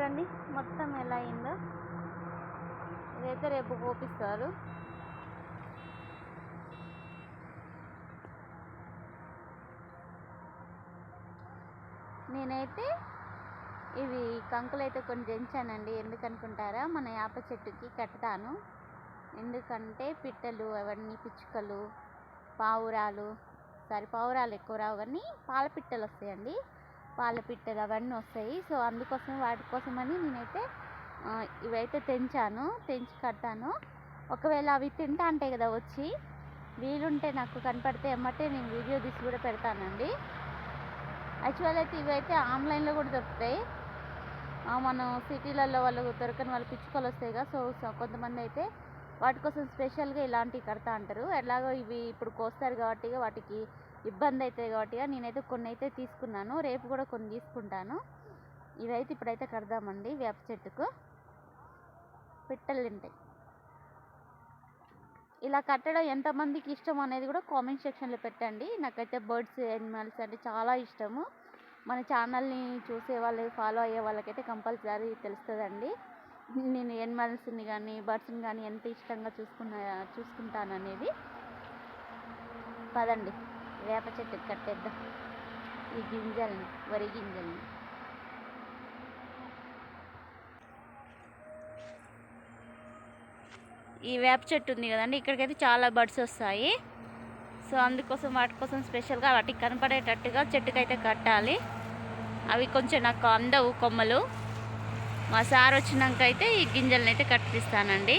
చూడండి మొత్తం ఎలా అయిందో. ఇదైతే రేపు పోపిస్తారు నేనైతే ఇవి కంకులు అయితే కొన్ని తెంచానండి ఎందుకనుకుంటారా మన యాప చెట్టుకి కట్టుతాను. ఎందుకంటే పిట్టలు అవన్నీ పిచ్చుకలు పావురాలు సారీ పావురాలు ఎక్కువ రావు కానీ పాల పిట్టలు వస్తాయండి. పాల పిట్టలు అవన్నీ వస్తాయి. సో అందుకోసం వాటి కోసమని నేనైతే ఇవైతే తెంచాను తెంచి కట్టాను. ఒకవేళ అవి తింటా ఉంటాయి కదా వచ్చి వీలుంటే నాకు కనపడితే ఎమ్మటే నేను వీడియో తీసి కూడా పెడతానండి. యాక్చువల్ అయితే ఇవైతే ఆన్లైన్లో కూడా దొరుకుతాయి. మనం సిటీలలో వాళ్ళు దొరకని వాళ్ళు పిచ్చుకలు వస్తాయి కదా సో సో కొంతమంది అయితే వాటి కోసం స్పెషల్గా ఇలాంటివి కడతా అంటారు. ఎలాగో ఇవి ఇప్పుడు కోస్తారు కాబట్టి వాటికి ఇబ్బంది అవుతుంది కాబట్టి నేనైతే కొన్ని అయితే తీసుకున్నాను. రేపు కూడా కొన్ని తీసుకుంటాను. ఇవైతే ఇప్పుడైతే కడదామండి వేప చెట్టుకు. పిట్టలు తింటాయి ఇలా కట్టడం ఎంతమందికి ఇష్టం అనేది కూడా కామెంట్ సెక్షన్లో పెట్టండి. నాకైతే బర్డ్స్ యానిమల్స్ అంటే చాలా ఇష్టము. మన ఛానల్ని చూసే వాళ్ళు ఫాలో అయ్యే వాళ్ళకైతే కంపల్సరీ తెలుస్తుందండి. నేను యానిమల్స్ని కానీ బర్డ్స్ని కానీ ఎంత ఇష్టంగా చూసుకున్న చూసుకుంటాననేది. పదండి. వేప చెట్టుకి కట్టేద్దాం. ఈ గింజల్ని వరి గింజల్ని. ఈ వేప చెట్టు ఉంది కదండి ఇక్కడికైతే చాలా బర్డ్స్ వస్తాయి. సో అందుకోసం వాటి కోసం స్పెషల్గా వాటికి కనపడేటట్టుగా చెట్టుకైతే కట్టాలి. అవి కొంచెం నాకు అందవు కొమ్మలు. మా సార్ వచ్చినాక అయితే ఈ గింజలను అయితే కట్టిస్తానండి.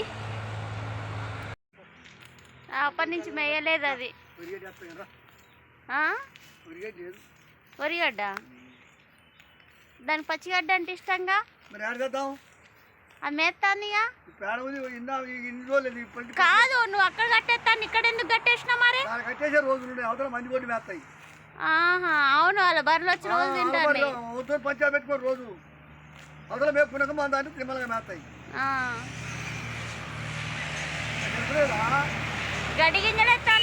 అప్పటి నుంచి మేయలేదు అది. వరిగడ్డ దాని పచ్చిగడ్డ అంటే ఇష్టంగా? అది మేస్తాందిగా కాదు నువ్వు అక్కడ కట్టేస్తాను ఇక్కడ ఎందుకు కట్టేసినా మరి? కట్టేసే రోజులు అవతల మంది మేస్తాయి ఆహా అవును వాళ్ళ బర్రెలు వచ్చి రోజు తింటారు అవతల పంచాయతీ పెట్టుకోరు రోజు. అవతల మేపుకున్నాక దాన్ని తిమ్మలుగా మేస్తాయి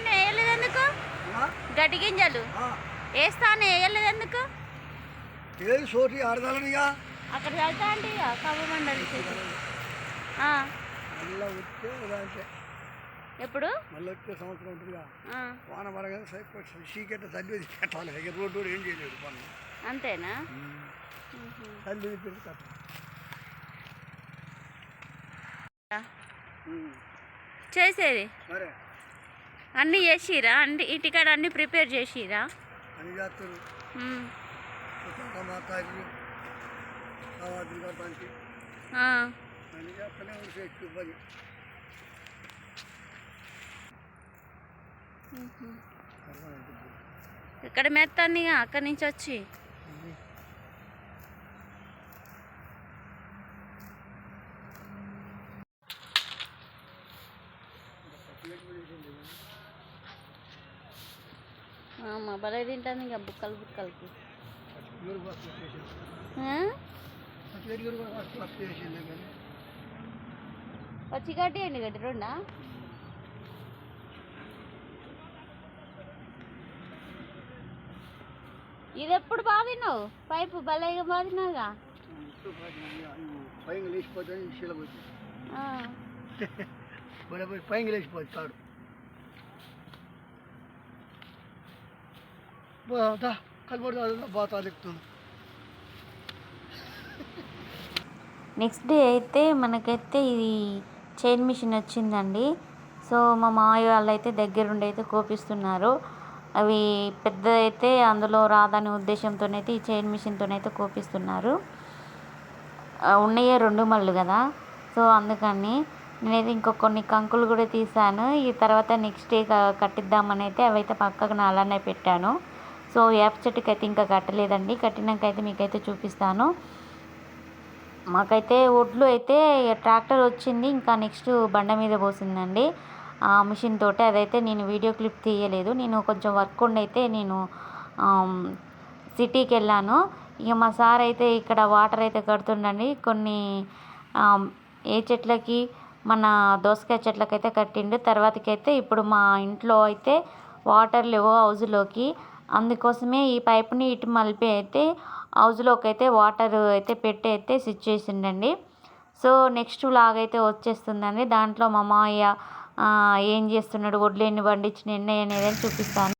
వేయలేదు ఎందుకు? గడ్డి గింజలు. వేస్తాను వేయలేదు ఎందుకు? ఏది సోటి ఆడదాలనిగా అక్కడ కవ్వమండలి మళ్ళీ వచ్చే ఇలాంటి ఎప్పుడు? మళ్ళీ వచ్చే సంవత్సరం ఉంటుందిగా వాన పడగా సీకెట్ తల్లి పెట్టాలి. రోడ్డు ఏం చేయలేదు పనులు. అంతేనా. తల్లి పెట్టి కట్టాలి. చేసేది. మరే? అన్నీ చేసిరా? అన్ని ఇంటికాడ అన్నీ ప్రిపేర్ చేసిరా. ఇక్కడ మెత్తాంది అక్కడి నుంచి వచ్చి మా బలే తింటుంది ఇక బుక్కలు బుక్కలకి ఎవరు ఫస్ట్ చేసేది ఆ? ఫస్ట్ ఎవరు కూడా ఫస్ట్ ఫస్ట్ చేసింది కానీ పచ్చి గడ్డి ఎండు గడ్డి రెండా ఇది ఎప్పుడు బాధినావు పైపు భలేగా బాధినావుగా పైన లేచిపోతే శీల పోతుంది ఆ. బడ పైన లేచిపోతుంది దా కలిపడుతుంది బాతా నెక్స్ట్ డే అయితే మనకైతే ఇది చైన్ మిషన్ వచ్చిందండి. సో మా మామయ్య వాళ్ళు అయితే దగ్గరుండి అయితే కోపిస్తున్నారు. అవి పెద్దదైతే అందులో రాదనే ఉద్దేశంతోనైతే ఈ చైన్ మిషన్తోనైతే కోపిస్తున్నారు. ఉన్నాయే రెండు మళ్ళు కదా. సో అందుకని నేనైతే ఇంకో కొన్ని కంకులు కూడా తీసాను ఈ తర్వాత నెక్స్ట్ డే కట్టిద్దామని అయితే అవైతే పక్కకు నా అలానే పెట్టాను. సో వేప చెట్టుకి అయితే ఇంకా కట్టలేదండి. కట్టినాక అయితే మీకైతే చూపిస్తాను. మాకైతే ఒడ్లు అయితే ట్రాక్టర్ వచ్చింది. ఇంకా నెక్స్ట్ బండ మీద పోసిందండి. ఆ మిషన్ తోటి అదైతే నేను వీడియో క్లిప్ తీయలేదు. నేను కొంచెం వర్క్ ఉండి అయితే నేను సిటీకి వెళ్ళాను. ఇక మా సార్ అయితే ఇక్కడ వాటర్ అయితే కడుతుండండి. కొన్ని ఏ చెట్లకి మన దోసకాయ చెట్లకైతే కట్టిండు. తర్వాతకైతే ఇప్పుడు మా ఇంట్లో అయితే వాటర్ లేవు హౌజ్లోకి అందుకోసమే ఈ పైప్ని ఇటు మలిపి అయితే హౌస్లోకి అయితే వాటర్ అయితే పెట్టి అయితే స్విచ్ చేసిండండి. సో నెక్స్ట్ వ్లాగ్ అయితే వచ్చేస్తుందండి. దాంట్లో మా మామయ్య ఏం చేస్తున్నాడు వడ్లు ఎన్ని పండించిన ఎన్ని అనేది చూపిస్తాను.